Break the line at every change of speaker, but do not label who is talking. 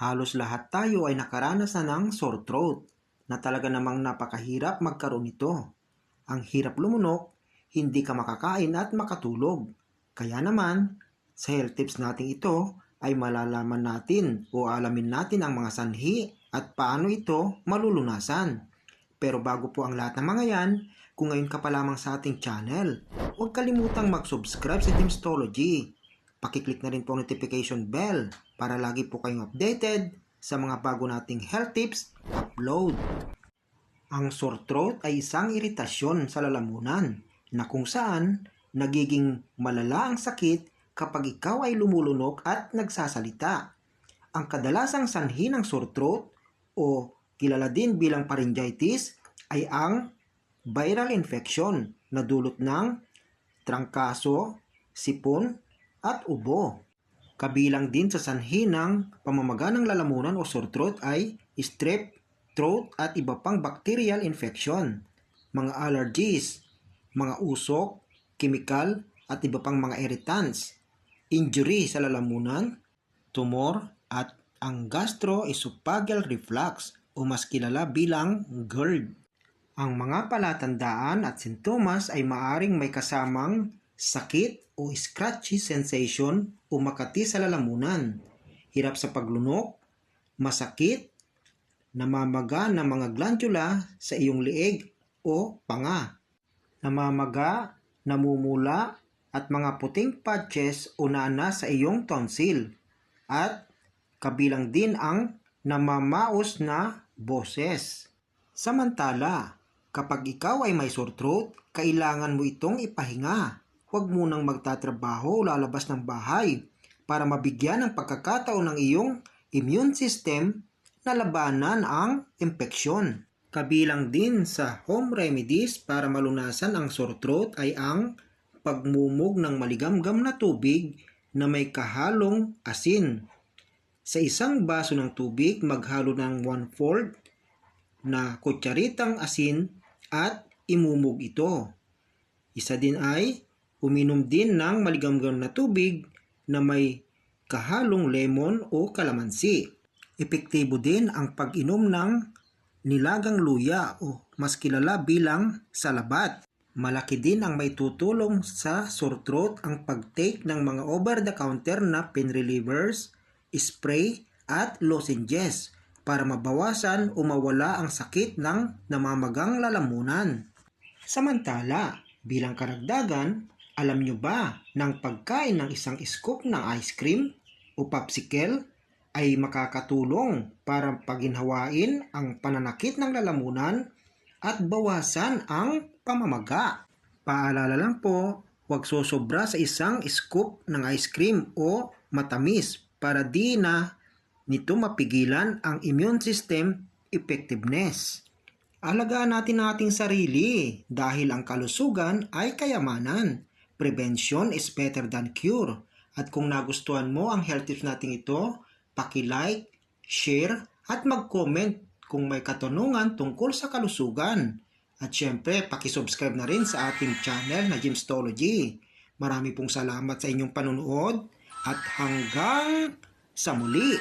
Halos lahat tayo ay nakaranas na ng sore throat na talaga namang napakahirap magkaroon nito. Ang hirap lumunok, hindi ka makakain at makatulog. Kaya naman, sa health tips natin ito ay malalaman natin o alamin natin ang mga sanhi at paano ito malulunasan. Pero bago po ang lahat ng mga yan, kung ngayon ka pa lamang sa ating channel, huwag kalimutang mag-subscribe sa Teamstology. Pakiclick na rin po ang notification bell para lagi po kayong updated sa mga bago nating health tips upload. Ang sore throat ay isang iritasyon sa lalamunan na kung saan nagiging malala ang sakit kapag ikaw ay lumulunok at nagsasalita. Ang kadalasang sanhi ng sore throat o kilala din bilang pharyngitis ay ang viral infection na dulot ng trangkaso, sipon at ubo. Kabilang din sa sanhi ng pamamaga ng lalamunan o sore throat ay strep throat at iba pang bacterial infection, mga allergies, mga usok, chemical at iba pang mga irritants, injury sa lalamunan, tumor at ang gastroesophageal reflux o mas kilala bilang GERD. Ang mga palatandaan at sintomas ay maaring may kasamang sakit o scratchy sensation o makati sa lalamunan, hirap sa paglunok, masakit, namamaga ng mga glandula sa iyong liig o panga, namamaga, namumula at mga puting patches o nana sa iyong tonsil at kabilang din ang namamaos na boses. Samantala, Kapag ikaw ay may sore throat, kailangan mo itong ipahinga. Huwag munang magtatrabaho o lalabas ng bahay para mabigyan ng pagkakataon ng iyong immune system na labanan ang impeksyon. Kabilang din sa home remedies para malunasan ang sore throat ay ang pagmumog ng maligamgam na tubig na may kahalong asin. Sa isang baso ng tubig, maghalo ng 1/4 na kutsaritang asin at imumog ito. Isa din ay uminom din ng maligamgam na tubig na may kahalong lemon o kalamansi. Epektibo din ang pag-inom ng nilagang luya o mas kilala bilang salabat. Malaki din ang may tutulong sa sore throat ang pag-take ng mga over-the-counter na pain relievers, spray at lozenges para mabawasan o mawala ang sakit ng namamagang lalamunan. Samantala, bilang karagdagan, alam nyo ba ng pagkain ng isang scoop ng ice cream o popsicle ay makakatulong para paginhawain ang pananakit ng lalamunan at bawasan ang pamamaga. Paalala lang po, huwag sosobra sa isang scoop ng ice cream o matamis para di na nito mapigilan ang immune system effectiveness. Alagaan natin ating sarili dahil ang kalusugan ay kayamanan. Prevention is better than cure. At kung nagustuhan mo ang health tips natin ito, paki-like, share, at mag-comment kung may katanungan tungkol sa kalusugan. At syempre, paki-subscribe na rin sa ating channel na Gymstology. Marami pong salamat sa inyong panunood at hanggang sa muli.